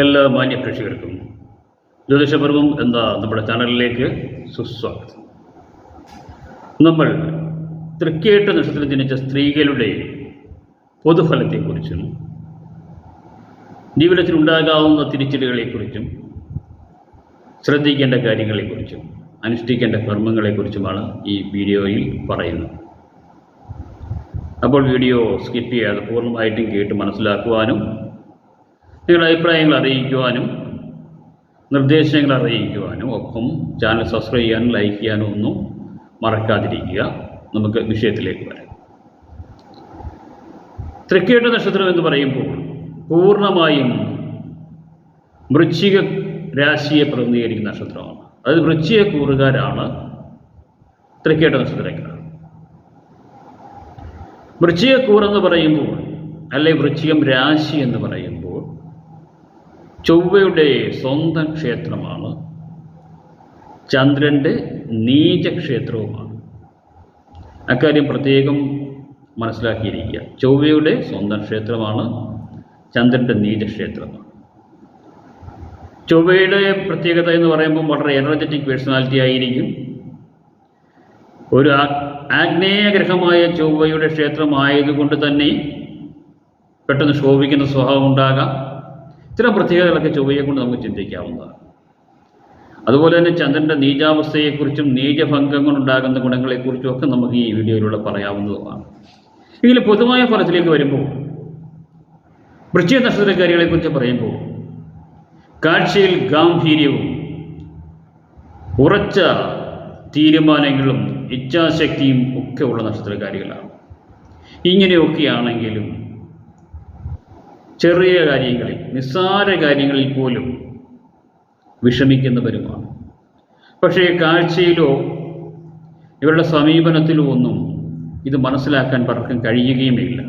എല്ലാ മാന്യ പ്രേക്ഷകർക്കും ജ്യോതിഷപർവം എന്ന നമ്മുടെ ചാനലിലേക്ക് സുസ്വാഗതം. നമ്മൾ തൃക്കേട്ട നക്ഷത്രം ജനിച്ച സ്ത്രീകളുടെ പൊതുഫലത്തെക്കുറിച്ചും ജീവിതത്തിൽ ഉണ്ടാകാവുന്ന തിരിച്ചടികളെക്കുറിച്ചും ശ്രദ്ധിക്കേണ്ട കാര്യങ്ങളെക്കുറിച്ചും അനുഷ്ഠിക്കേണ്ട കർമ്മങ്ങളെക്കുറിച്ചുമാണ് ഈ വീഡിയോയിൽ പറയുന്നത്. അപ്പോൾ വീഡിയോ സ്കിപ്പ് ചെയ്യാതെ പൂർണമായിട്ടും കേട്ട് മനസ്സിലാക്കുവാനും നിങ്ങളുടെ അഭിപ്രായങ്ങൾ അറിയിക്കുവാനും നിർദ്ദേശങ്ങൾ അറിയിക്കുവാനും ഒപ്പം ചാനൽ സബ്സ്ക്രൈബ് ചെയ്യാനും ലൈക്ക് ചെയ്യാനും ഒന്നും മറക്കാതിരിക്കുക. നമുക്ക് വിഷയത്തിലേക്ക് വരാം. തൃക്കേട്ട നക്ഷത്രം എന്ന് പറയുമ്പോൾ പൂർണമായും വൃശ്ചിക രാശിയെ പ്രതിനിധീകരിക്കുന്ന നക്ഷത്രമാണ്. അതായത് വൃശ്ചിക കൂറുകാരാണ് തൃക്കേട്ട നക്ഷത്രക്കാർ. വൃശ്ചിക കൂറെന്ന് പറയുമ്പോൾ അല്ലെ വൃശ്ചികം രാശി എന്ന് പറയുമ്പോൾ ചൊവ്വയുടെ സ്വന്തം ക്ഷേത്രമാണ്. ചന്ദ്രന്റെ നീചക്ഷേത്രവുമാണ്. അക്കാര്യം പ്രത്യേകം മനസ്സിലാക്കിയിരിക്കുക. ചൊവ്വയുടെ സ്വന്തം ക്ഷേത്രമാണ് ചന്ദ്രന്റെ നീചക്ഷേത്രമാണ് ചൊവ്വയുടെ പ്രത്യേകത എന്ന് പറയുമ്പോൾ വളരെ എനർജറ്റിക് പേഴ്സണാലിറ്റി ആയിരിക്കും. ഒരു ആഗ്നേയ ഗ്രഹമായ ചൊവ്വയുടെ ക്ഷേത്രമായതുകൊണ്ട് തന്നെ പെട്ടെന്ന് ശോഭിക്കുന്ന സ്വഭാവം ഉണ്ടാകാം. ഇത്തരം പ്രത്യേകതകളൊക്കെ ചൊവ്വയെ കൊണ്ട് നമുക്ക് ചിന്തിക്കാവുന്നതാണ്. അതുപോലെ തന്നെ ചന്ദ്രന്റെ നീചാവസ്ഥയെക്കുറിച്ചും നീചഭംഗങ്ങൾ ഉണ്ടാകുന്ന ഗുണങ്ങളെക്കുറിച്ചും ഒക്കെ നമുക്ക് ഈ വീഡിയോയിലൂടെ പറയാവുന്നതുമാണ്. ഇതിൽ പൊതുവായ ഫലത്തിലേക്ക് വരുമ്പോൾ വൃശ്ചിക നക്ഷത്രക്കാരികളെക്കുറിച്ച് പറയുമ്പോൾ കാഴ്ചയിൽ ഗാംഭീര്യവും ഉറച്ച തീരുമാനങ്ങളും ഇച്ഛാശക്തിയും ഒക്കെ ഉള്ള നക്ഷത്രക്കാരികളാണ് ഇങ്ങനെയൊക്കെയാണെങ്കിലും ചെറിയ കാര്യങ്ങളിൽ നിസ്സാര കാര്യങ്ങളിൽ പോലും വിഷമിക്കുന്നവരുമാണ്. പക്ഷേ കാഴ്ചയിലോ ഇവരുടെ സമീപനത്തിലോ ഒന്നും ഇത് മനസ്സിലാക്കാൻ പലർക്കും കഴിയുകയുമില്ല.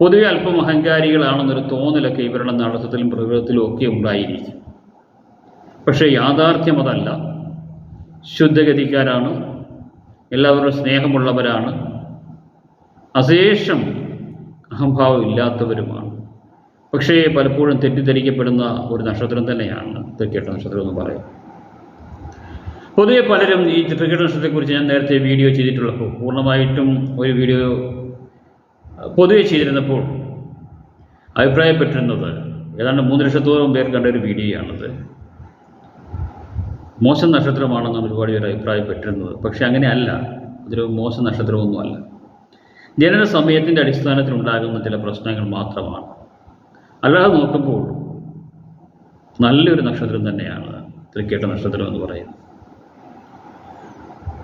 പൊതുവെ അല്പം അഹങ്കാരികളാണെന്നൊരു തോന്നലൊക്കെ ഇവരുടെ നടത്തത്തിലും പ്രകൃതത്തിലും ഒക്കെ ഉണ്ടായിരിക്കും. പക്ഷേ യാഥാർത്ഥ്യം അതല്ല. ശുദ്ധഗതിക്കാരാണ് എല്ലാവരും സ്നേഹമുള്ളവരാണ് അശേഷം അഹംഭാവം ഇല്ലാത്തവരുമാണ്. പക്ഷേ പലപ്പോഴും തെറ്റിദ്ധരിക്കപ്പെടുന്ന ഒരു നക്ഷത്രം തന്നെയാണ് തൃക്കേട്ട നക്ഷത്രം എന്ന് പറയും പൊതുവെ പലരും ഈ തൃക്കേട്ട നക്ഷത്രത്തെക്കുറിച്ച് ഞാൻ നേരത്തെ വീഡിയോ ചെയ്തിട്ടുള്ളപ്പോൾ പൂർണമായിട്ടും ഒരു വീഡിയോ പൊതുവെ ചെയ്തിരുന്നപ്പോൾ അഭിപ്രായപ്പെട്ടിരുന്നത് ഏതാണ്ട് മൂന്ന് ലക്ഷത്തോളം പേർ കണ്ട ഒരു വീഡിയോയാണത്. മോശം നക്ഷത്രമാണെന്നാണ് ഒരുപാട് പേർ അഭിപ്രായപ്പെട്ടിരുന്നത്. പക്ഷേ അങ്ങനെയല്ല അതൊരു മോശം നക്ഷത്രമൊന്നുമല്ല. ജനന സമയത്തിന്റെ അടിസ്ഥാനത്തിൽ ഉണ്ടാകുന്ന ചില പ്രശ്നങ്ങൾ മാത്രമാണ്. അല്ലാതെ നോക്കുമ്പോൾ നല്ലൊരു നക്ഷത്രം തന്നെയാണ് തൃക്കേട്ട നക്ഷത്രം എന്ന് പറയുന്നത്.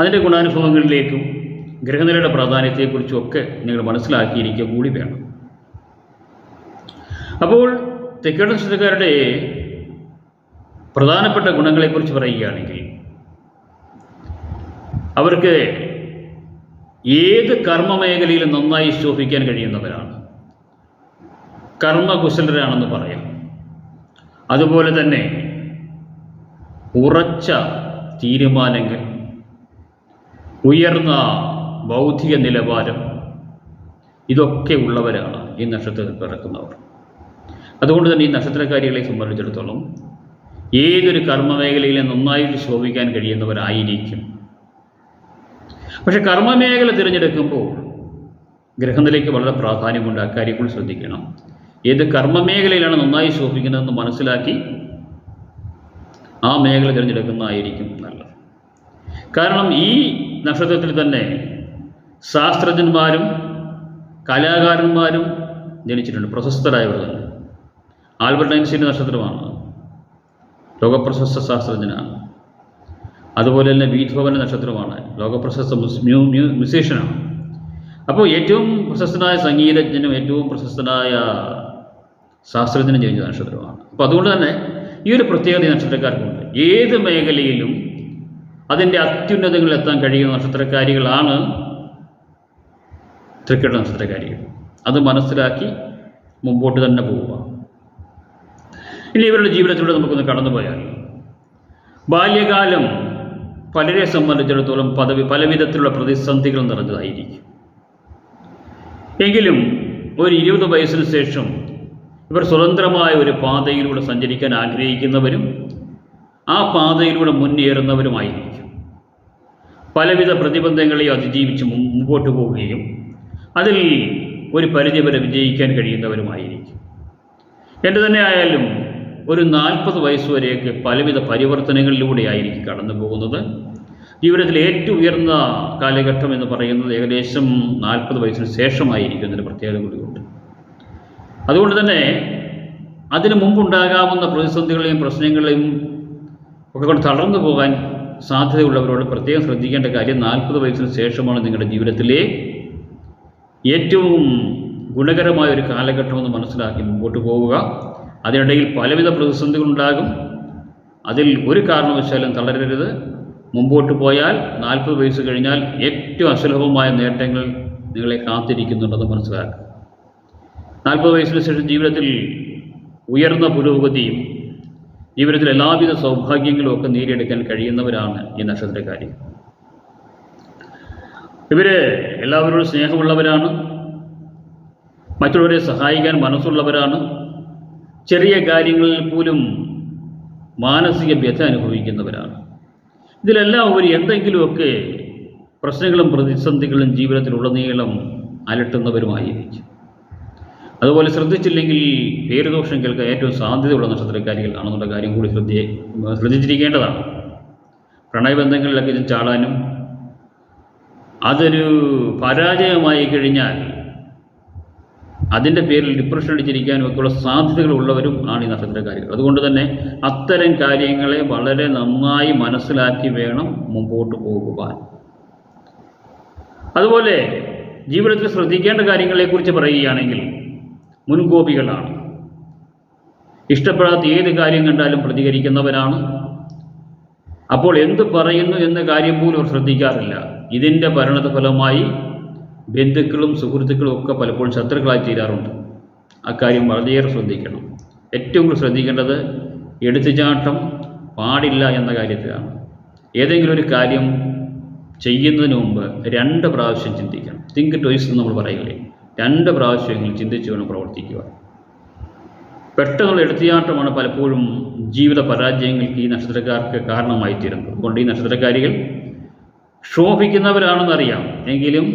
അതിന്റെ ഗുണാനുഭവങ്ങളിലേക്കും ഗ്രഹനിലയുടെ പ്രാധാന്യത്തെക്കുറിച്ചൊക്കെ നിങ്ങൾ മനസ്സിലാക്കിയിരിക്കുക കൂടി വേണം. അപ്പോൾ തെക്കേട്ട നക്ഷത്രക്കാരുടെ പ്രധാനപ്പെട്ട ഗുണങ്ങളെക്കുറിച്ച് പറയുകയാണെങ്കിൽ അവർക്ക് ഏത് കർമ്മ മേഖലയിൽ നന്നായി ശോഭിക്കാൻ കഴിയുന്നവരാണ്. കർമ്മകുശലരാണെന്ന് പറയാം. അതുപോലെ തന്നെ ഉറച്ച തീരുമാനങ്ങൾ ഉയർന്ന ബൗദ്ധിക നിലവാരം ഇതൊക്കെ ഉള്ളവരാണ് ഈ നക്ഷത്രത്തിൽ പിറക്കുന്നവർ. അതുകൊണ്ട് തന്നെ ഈ നക്ഷത്രക്കാരികളെ സംബന്ധിച്ചിടത്തോളം ഏതൊരു കർമ്മമേഖലയിലും നന്നായിട്ട് ശോഭിക്കാൻ കഴിയുന്നവരായിരിക്കും. പക്ഷെ കർമ്മമേഖല തിരഞ്ഞെടുക്കുമ്പോൾ ഗ്രഹനിലയ്ക്ക് വളരെ പ്രാധാന്യമുണ്ട്. അക്കാര്യങ്ങൾ ശ്രദ്ധിക്കണം. ഏത് കർമ്മമേഖലയിലാണ് നന്നായി ശോഭിക്കുന്നതെന്ന് മനസ്സിലാക്കി ആ മേഖല തിരഞ്ഞെടുക്കുന്നതായിരിക്കും നല്ലത്. കാരണം ഈ നക്ഷത്രത്തിൽ തന്നെ ശാസ്ത്രജ്ഞന്മാരും കലാകാരന്മാരും ജനിച്ചിട്ടുണ്ട്. പ്രശസ്തരായവർ തന്നെ. ആൽബർട്ട് ഐൻസ്റ്റീന്റെ നക്ഷത്രമാണ്. ലോകപ്രശസ്ത ശാസ്ത്രജ്ഞനാണ്. അതുപോലെ തന്നെ ബീഥോവന്റെ നക്ഷത്രമാണ്. ലോകപ്രശസ്ത മ്യൂ മ്യൂ- മ്യൂസീഷ്യനാണ്. അപ്പോൾ ഏറ്റവും പ്രശസ്തനായ സംഗീതജ്ഞനും ഏറ്റവും പ്രശസ്തനായ ശാസ്ത്രജ്ഞനും ജനിച്ച നക്ഷത്രമാണ്. അപ്പോൾ അതുകൊണ്ട് തന്നെ ഈ ഒരു പ്രത്യേകത നക്ഷത്രക്കാർക്കുണ്ട്. ഏത് മേഖലയിലും അതിന്റെ അത്യുന്നതങ്ങളിൽ എത്താൻ കഴിയുന്ന നക്ഷത്രക്കാരികളാണ് തൃക്കട നക്ഷത്രക്കാരികൾ. അത് മനസ്സിലാക്കി മുമ്പോട്ട് തന്നെ പോവുക. ഇനി ഇവരുടെ ജീവിതത്തിലൂടെ നമുക്കൊന്ന് കടന്നു പോയാൽ ബാല്യകാലം പലരെ സംബന്ധിച്ചിടത്തോളം പദവി പലവിധത്തിലുള്ള പ്രതിസന്ധികൾ നിറഞ്ഞതായിരിക്കും. എങ്കിലും ഒരു ഇരുപത് വയസ്സിന് ശേഷം ഇവർ സ്വതന്ത്രമായ ഒരു പാതയിലൂടെ സഞ്ചരിക്കാൻ ആഗ്രഹിക്കുന്നവരും ആ പാതയിലൂടെ മുന്നേറുന്നവരുമായിരിക്കും. പലവിധ പ്രതിബന്ധങ്ങളെ അതിജീവിച്ച് മുമ്പോട്ട് പോവുകയും അതിൽ ഒരു പരിധിവരെ വിജയിക്കാൻ കഴിയുന്നവരുമായിരിക്കും. എന്റെ തന്നെ ആയാലും ഒരു നാൽപ്പത് വയസ്സ് വരെയൊക്കെ പലവിധ പരിവർത്തനങ്ങളിലൂടെയായിരിക്കും കടന്നു പോകുന്നത്. ജീവിതത്തിൽ ഏറ്റവും ഉയർന്ന കാലഘട്ടം എന്ന് പറയുന്നത് ഏകദേശം നാൽപ്പത് വയസ്സിന് ശേഷമായിരിക്കും എന്നൊരു പ്രത്യേകത കൂടിയുണ്ട്. അതുകൊണ്ട് തന്നെ അതിനു മുമ്പുണ്ടാകാവുന്ന പ്രതിസന്ധികളെയും പ്രശ്നങ്ങളെയും ഒക്കെ കൊണ്ട് തളർന്നു പോകാൻ സാധ്യതയുള്ളവരോട് പ്രത്യേകം ശ്രദ്ധിക്കേണ്ട കാര്യം നാൽപ്പത് വയസ്സിന് ശേഷമാണ് നിങ്ങളുടെ ജീവിതത്തിലെ ഏറ്റവും ഗുണകരമായ ഒരു കാലഘട്ടമെന്ന് മനസ്സിലാക്കി മുമ്പോട്ട് പോവുക. അതിനിടയിൽ പലവിധ പ്രതിസന്ധികളുണ്ടാകും. അതിൽ ഒരു കാരണവശാലും തളരരുത്. മുമ്പോട്ട് പോയാൽ നാൽപ്പത് വയസ്സ് കഴിഞ്ഞാൽ ഏറ്റവും അസുലഭമായ നേട്ടങ്ങൾ നിങ്ങളെ കാത്തിരിക്കുന്നുണ്ടെന്ന് മനസ്സിലാക്കുക. നാൽപ്പത് വയസ്സിന് ശേഷം ജീവിതത്തിൽ ഉയർന്ന പുരോഗതിയും ജീവിതത്തിൽ എല്ലാവിധ സൗഭാഗ്യങ്ങളും ഒക്കെ നേടിയെടുക്കാൻ കഴിയുന്നവരാണ് ഈ നക്ഷത്രക്കാരി. ഇവർ എല്ലാവരോടും സ്നേഹമുള്ളവരാണ്. മറ്റുള്ളവരെ സഹായിക്കാൻ മനസ്സുള്ളവരാണ്. ചെറിയ കാര്യങ്ങളിൽ പോലും മാനസിക വ്യഥ അനുഭവിക്കുന്നവരാണ്. ഇതിലെല്ലാം ഉപരി എന്തെങ്കിലുമൊക്കെ പ്രശ്നങ്ങളും പ്രതിസന്ധികളും ജീവിതത്തിലുടനീളം അലട്ടുന്നവരുമായിരിക്കും. അതുപോലെ ശ്രദ്ധിച്ചില്ലെങ്കിൽ പേരുദോഷം കേൾക്കാൻ ഏറ്റവും സാധ്യതയുള്ള നക്ഷത്രക്കാരികൾ ആണെന്നുള്ള കാര്യം കൂടി ശ്രദ്ധ ശ്രദ്ധിച്ചിരിക്കേണ്ടതാണ്. പ്രണയബന്ധങ്ങളിലൊക്കെ ചാടാനും അതൊരു പരാജയമായി കഴിഞ്ഞാൽ അതിന്റെ പേരിൽ ഡിപ്രഷൻ അടിച്ചിരിക്കാനും ഒക്കെയുള്ള സാധ്യതകൾ ഉള്ളവരും ആണ് ഈ നക്ഷത്രക്കാരികൾ. അതുകൊണ്ട് തന്നെ അത്തരം കാര്യങ്ങളെ വളരെ നന്നായി മനസ്സിലാക്കി വേണം മുമ്പോട്ട് പോകുവാൻ. അതുപോലെ ജീവിതത്തിൽ ശ്രദ്ധിക്കേണ്ട കാര്യങ്ങളെക്കുറിച്ച് പറയുകയാണെങ്കിൽ മുൻകോപികളാണ്. ഇഷ്ടപ്പെടാത്ത ഏത് കാര്യം കണ്ടാലും പ്രതികരിക്കുന്നവരാണ്. അപ്പോൾ എന്ത് പറയുന്നു എന്ന കാര്യം പോലും അവർ ശ്രദ്ധിക്കാറില്ല. ഇതിന്റെ പരിണതഫലമായി ബന്ധുക്കളും സുഹൃത്തുക്കളും ഒക്കെ പലപ്പോഴും ശത്രുക്കളായി തീരാറുണ്ട്. അക്കാര്യം വളരെയേറെ ശ്രദ്ധിക്കണം. ഏറ്റവും കൂടുതൽ ശ്രദ്ധിക്കേണ്ടത് എടുത്തുചാട്ടം പാടില്ല എന്ന കാര്യത്തിലാണ്. ഏതെങ്കിലും ഒരു കാര്യം ചെയ്യുന്നതിന് മുമ്പ് രണ്ട് പ്രാവശ്യം ചിന്തിക്കണം. തിങ്ക് ടോയ്സ് എന്ന് നമ്മൾ പറയില്ലേ? രണ്ട് പ്രാവശ്യമെങ്കിലും ചിന്തിച്ചു വേണം പ്രവർത്തിക്കുക പെട്ടെന്നുള്ള എടുത്തിയാട്ടമാണ് പലപ്പോഴും ജീവിത പരാജയങ്ങൾക്ക് ഈ നക്ഷത്രക്കാർക്ക് കാരണമായി തീരുന്നത് അതുകൊണ്ട് ഈ നക്ഷത്രക്കാരികൾ ക്ഷോഭിക്കുന്നവരാണെന്നറിയാം. എങ്കിലും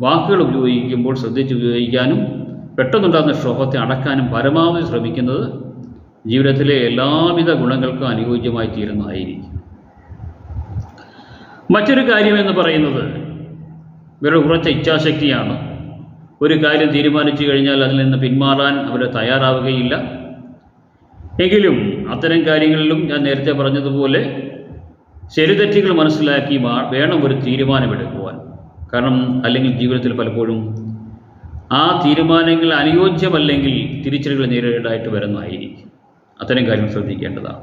വാക്കുകൾ ഉപയോഗിക്കുമ്പോൾ ശ്രദ്ധിച്ച് ഉപയോഗിക്കാനും പെട്ടെന്നുണ്ടാകുന്ന ക്ഷോഭത്തെ അടക്കാനും പരമാവധി ശ്രമിക്കുന്നത് ജീവിതത്തിലെ എല്ലാവിധ ഗുണങ്ങൾക്കും അനുയോജ്യമായി തീരുന്നതായിരിക്കും മറ്റൊരു കാര്യം എന്ന് പറയുന്നത് ഇവരുടെ ഉറച്ച ഇച്ഛാശക്തിയാണ്. ഒരു കാര്യം തീരുമാനിച്ചു കഴിഞ്ഞാൽ അതിൽ നിന്ന് പിന്മാറാൻ അവർ തയ്യാറാവുകയില്ല. എങ്കിലും അത്തരം കാര്യങ്ങളിലും ഞാൻ നേരത്തെ പറഞ്ഞതുപോലെ ശരിതെറ്റുകൾ മനസ്സിലാക്കി വേണം ഒരു തീരുമാനമെടുക്കുവാൻ. കാരണം അല്ലെങ്കിൽ ജീവിതത്തിൽ പലപ്പോഴും ആ തീരുമാനങ്ങൾ അനുയോജ്യമല്ലെങ്കിൽ തിരിച്ചടികൾ നേരിടേണ്ടതായിട്ട് വരുന്നതായിരിക്കും. അത്തരം കാര്യം ശ്രദ്ധിക്കേണ്ടതാണ്.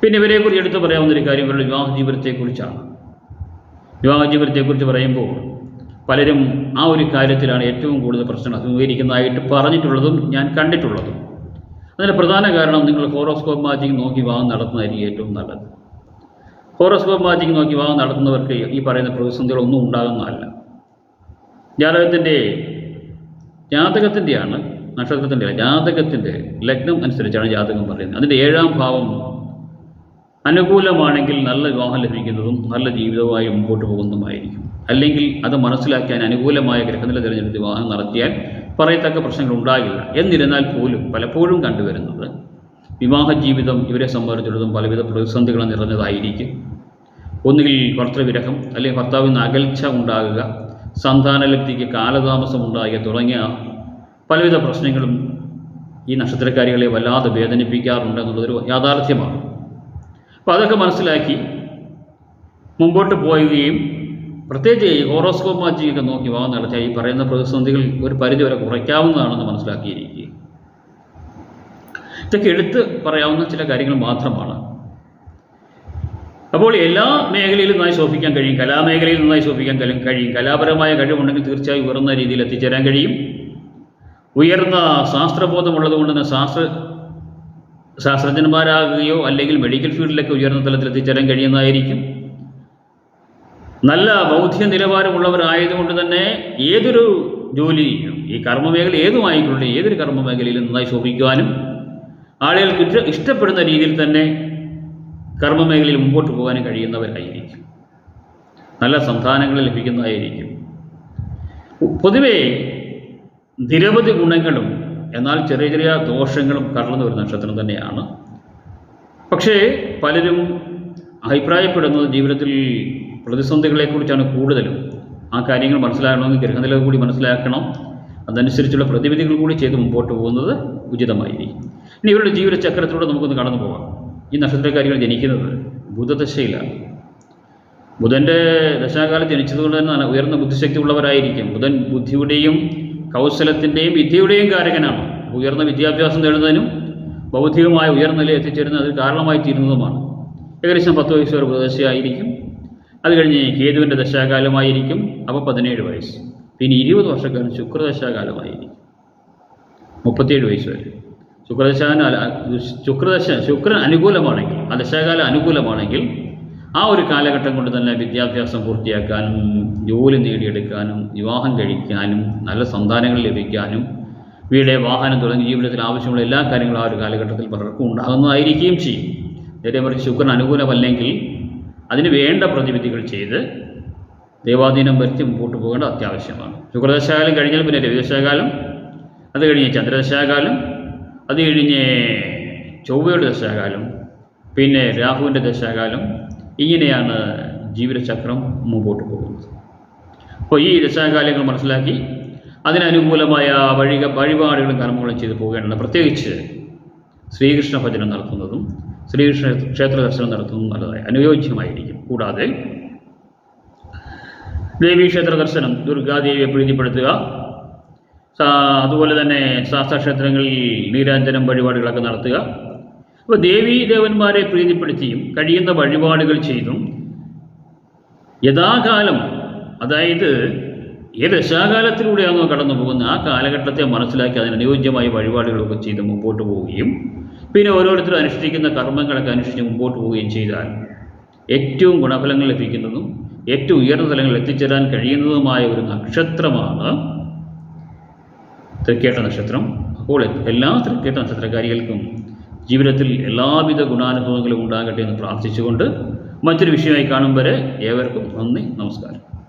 പിന്നെ ഇവരെക്കുറിച്ച് എടുത്തു പറയാവുന്ന ഒരു കാര്യം ഇവരുടെ വിവാഹ ജീവിതത്തെക്കുറിച്ചാണ്. വിവാഹ ജീവിതത്തെക്കുറിച്ച് പറയുമ്പോൾ പലരും ആ ഒരു കാര്യത്തിലാണ് ഏറ്റവും കൂടുതൽ പ്രശ്നം അഭിമുഖീകരിക്കുന്നതായിട്ട് പറഞ്ഞിട്ടുള്ളതും ഞാൻ കണ്ടിട്ടുള്ളതും. അതിന് പ്രധാന കാരണം നിങ്ങൾ ഹോറോസ്കോപ്പ് മാജിക് നോക്കി വിവാഹം നടത്തുന്നതായിരിക്കും ഏറ്റവും നല്ലത്. ഹോറോസ്കോപ്പ് മാജിക് നോക്കി വിവാഹം നടത്തുന്നവർക്ക് ഈ പറയുന്ന പ്രതിസന്ധികളൊന്നും ഉണ്ടാകുന്നതല്ല. ജാതകത്തിന്റെ ജാതകത്തിന്റെയാണ് നക്ഷത്രത്തിന്റെ ജാതകത്തിന്റെ ലഗ്നം അനുസരിച്ചാണ് ജാതകം പറയുന്നത്. അതിന്റെ ഏഴാം ഭാവം അനുകൂലമാണെങ്കിൽ നല്ല വിവാഹം ലഭിക്കുന്നതും നല്ല ജീവിതവുമായി മുമ്പോട്ട് പോകുന്നതുമായിരിക്കും. അല്ലെങ്കിൽ അത് മനസ്സിലാക്കാൻ അനുകൂലമായ ഗ്രഹനില തിരഞ്ഞെടുത്ത് വിവാഹം നടത്തിയാൽ പറയത്തക്ക പ്രശ്നങ്ങൾ ഉണ്ടാകില്ല. എന്നിരുന്നാൽ പോലും പലപ്പോഴും കണ്ടുവരുന്നത് വിവാഹ ജീവിതം ഇവരെ സംബന്ധിച്ചിടത്തോളം പലവിധ പ്രതിസന്ധികൾ നിറഞ്ഞതായിരിക്കും. ഒന്നുകിൽ ഭർത്തൃവിരഹം അല്ലെങ്കിൽ ഭർത്താവിൽ നിന്ന് അകൽച്ച ഉണ്ടാകുക സന്താനലബ്ധിക്ക് കാലതാമസം ഉണ്ടാകുക തുടങ്ങിയ പലവിധ പ്രശ്നങ്ങളും ഈ നക്ഷത്രക്കാരികളെ വല്ലാതെ വേദനിപ്പിക്കാറുണ്ട് എന്നുള്ളതൊരു യാഥാർത്ഥ്യമാണ്. അപ്പോൾ അതൊക്കെ മനസ്സിലാക്കി മുമ്പോട്ട് പോവുകയും പ്രത്യേകിച്ച് ഈ ഹോറോസ്കോപ്പ് മാച്ചിങ്ങൊക്കെ നോക്കി വാങ്ങുന്ന നടത്തിയാൽ ഈ പറയുന്ന പ്രതിസന്ധികൾ ഒരു പരിധി വരെ കുറയ്ക്കാവുന്നതാണെന്ന് മനസ്സിലാക്കിയിരിക്കുക. ഇതൊക്കെ എടുത്ത് പറയാവുന്ന ചില കാര്യങ്ങൾ മാത്രമാണ്. അപ്പോൾ എല്ലാ മേഖലയിലും നന്നായി ശോഭിക്കാൻ കഴിയും കലാമേഖലയിൽ നന്നായി ശോഭിക്കാൻ കഴിയും കഴിയും കലാപരമായ കഴിവുണ്ടെങ്കിൽ തീർച്ചയായും ഉയർന്ന രീതിയിൽ എത്തിച്ചേരാൻ കഴിയും. ഉയർന്ന ശാസ്ത്രബോധമുള്ളത് കൊണ്ട് തന്നെ ശാസ്ത്ര ശാസ്ത്രജ്ഞന്മാരാകുകയോ അല്ലെങ്കിൽ മെഡിക്കൽ ഫീൽഡിലൊക്കെ ഉയർന്ന തലത്തിൽ എത്തിച്ചേരാൻ കഴിയുന്നതായിരിക്കും. നല്ല ബൗദ്ധിക നിലവാരമുള്ളവരായതുകൊണ്ട് തന്നെ ഏതൊരു ജോലി ഈ കർമ്മമേഖല ഏതുമായിക്കൊള്ളി ഏതൊരു കർമ്മമേഖലയിലും നന്നായി ശോഭിക്കുവാനും ആളുകൾക്ക് ഇഷ്ട ഇഷ്ടപ്പെടുന്ന രീതിയിൽ തന്നെ കർമ്മമേഖലയിൽ മുമ്പോട്ട് പോകാനും കഴിയുന്നവരായിരിക്കും. നല്ല സന്താനങ്ങൾ ലഭിക്കുന്നതായിരിക്കും. പൊതുവേ നിരവധി ഗുണങ്ങളും എന്നാൽ ചെറിയ ചെറിയ ദോഷങ്ങളും കടന്നു ഒരു നക്ഷത്രം തന്നെയാണ്. പക്ഷേ പലരും അഭിപ്രായപ്പെടുന്നത് ജീവിതത്തിൽ പ്രതിസന്ധികളെക്കുറിച്ചാണ് കൂടുതലും ആ കാര്യങ്ങൾ മനസ്സിലാക്കണമെങ്കിൽ ഗ്രഹനില കൂടി മനസ്സിലാക്കണം. അതനുസരിച്ചുള്ള പ്രതിവിധികൾ കൂടി ചെയ്ത് മുമ്പോട്ട് പോകുന്നത് ഉചിതമായിരിക്കും. ഇനി ഇവരുടെ ജീവിത ചക്രത്തിലൂടെ നമുക്കൊന്ന് കടന്നു പോകാം. ഈ നക്ഷത്രക്കാരികൾ ജനിക്കുന്നത് ബുധദശയിലാണ്. ബുധന്റെ ദശാകാലത്ത് ജനിച്ചതുകൊണ്ട് തന്നെ ഉയർന്ന ബുദ്ധിശക്തി ഉള്ളവരായിരിക്കും ബുധൻ ബുദ്ധിയുടെയും കൗശലത്തിന്റെയും വിദ്യയുടെയും കാരകനാണ്. ഉയർന്ന വിദ്യാഭ്യാസം നേടുന്നതിനും ബൗദ്ധികമായ ഉയർന്ന നിലയിൽ എത്തിച്ചേരുന്നതിന് കാരണമായി തീരുന്നതുമാണ്. ഏകദേശം പത്ത് വയസ്സ് വരെ ബുധദശയായിരിക്കും. അത് കഴിഞ്ഞ് കേതുവിന്റെ ദശാകാലമായിരിക്കും അപ്പോൾ പതിനേഴ് വയസ്സ്. പിന്നെ ഇരുപത് വർഷക്കാലം ശുക്രദശാകാലമായിരിക്കും. മുപ്പത്തിയേഴ് വയസ്സ് വരെ. ശുക്രദശാന ശുക്രദശ ശുക്രൻ അനുകൂലമാണെങ്കിൽ ആ ദശാകാലം അനുകൂലമാണെങ്കിൽ ആ ഒരു കാലഘട്ടം കൊണ്ട് തന്നെ വിദ്യാഭ്യാസം പൂർത്തിയാക്കാനും ജോലി നേടിയെടുക്കാനും വിവാഹം കഴിക്കാനും നല്ല സന്താനങ്ങൾ ലഭിക്കാനും വീട് വാഹനം തുടങ്ങി ജീവിതത്തിൽ ആവശ്യമുള്ള എല്ലാ കാര്യങ്ങളും ആ ഒരു കാലഘട്ടത്തിൽ പലർക്കും ഉണ്ടാകുന്നതായിരിക്കുകയും ചെയ്യും. നേരെ മറിച്ച് ശുക്രൻ അനുകൂലമല്ലെങ്കിൽ അതിന് വേണ്ട പ്രതിവിധികൾ ചെയ്ത് ദൈവാധീനം വരുത്തി മുമ്പോട്ട് പോകേണ്ട അത്യാവശ്യമാണ്. ശുക്രദശാകാലം കഴിഞ്ഞാൽ പിന്നെ രവിദശാകാലം അത് കഴിഞ്ഞ് ചന്ദ്രദശാകാലം അത് കഴിഞ്ഞ് ചൊവ്വയുടെ ദശാകാലം പിന്നെ രാഹുവിന്റെ ദശാകാലം ഇങ്ങനെയാണ് ജീവിതചക്രം മുമ്പോട്ട് പോകുന്നത്. അപ്പോൾ ഈ ദശാകാലങ്ങൾ മനസ്സിലാക്കി അതിനനുകൂലമായ വഴി വഴിപാടുകളും കർമ്മങ്ങളും ചെയ്തു പോവുകയാണ് പ്രത്യേകിച്ച് ശ്രീകൃഷ്ണ ഭജനം നടത്തുന്നതും ശ്രീകൃഷ്ണ ക്ഷേത്ര ദർശനം നടത്തുന്നത് നല്ലതായി അനുയോജ്യമായിരിക്കും. കൂടാതെ ദേവീക്ഷേത്ര ദർശനം ദുർഗാദേവിയെ പ്രീതിപ്പെടുത്തുക അതുപോലെ തന്നെ ശാസ്ത്രക്ഷേത്രങ്ങളിൽ നീരാഞ്ജനം വഴിപാടുകളൊക്കെ നടത്തുക. അപ്പോൾ ദേവീ ദേവന്മാരെ പ്രീതിപ്പെടുത്തിയും കഴിയുന്ന വഴിപാടുകൾ ചെയ്തും യഥാകാലം അതായത് ഏത് ദശാകാലത്തിലൂടെയാണോ കടന്നു പോകുന്നത് ആ കാലഘട്ടത്തെ മനസ്സിലാക്കി അതിന് അനുയോജ്യമായ വഴിപാടുകളൊക്കെ ചെയ്ത് മുമ്പോട്ട് പോവുകയും പിന്നെ ഓരോരുത്തരും അനുഷ്ഠിക്കുന്ന കർമ്മങ്ങളൊക്കെ അനുഷ്ഠിച്ച് മുമ്പോട്ട് പോവുകയും ചെയ്താൽ ഏറ്റവും ഗുണഫലങ്ങൾ ലഭിക്കുന്നതും ഏറ്റവും ഉയർന്ന തലങ്ങളിൽ എത്തിച്ചേരാൻ കഴിയുന്നതുമായ ഒരു നക്ഷത്രമാണ് തൃക്കേട്ട നക്ഷത്രം. അപ്പോൾ എല്ലാ തൃക്കേട്ട നക്ഷത്രകാരികൾക്കും ജീവിതത്തിൽ എല്ലാവിധ ഗുണാനുഭവങ്ങളും ഉണ്ടാകട്ടെ എന്ന് പ്രാർത്ഥിച്ചുകൊണ്ട് മറ്റൊരു വിഷയമായി കാണും വരെ ഏവർക്കും നന്ദി നമസ്കാരം.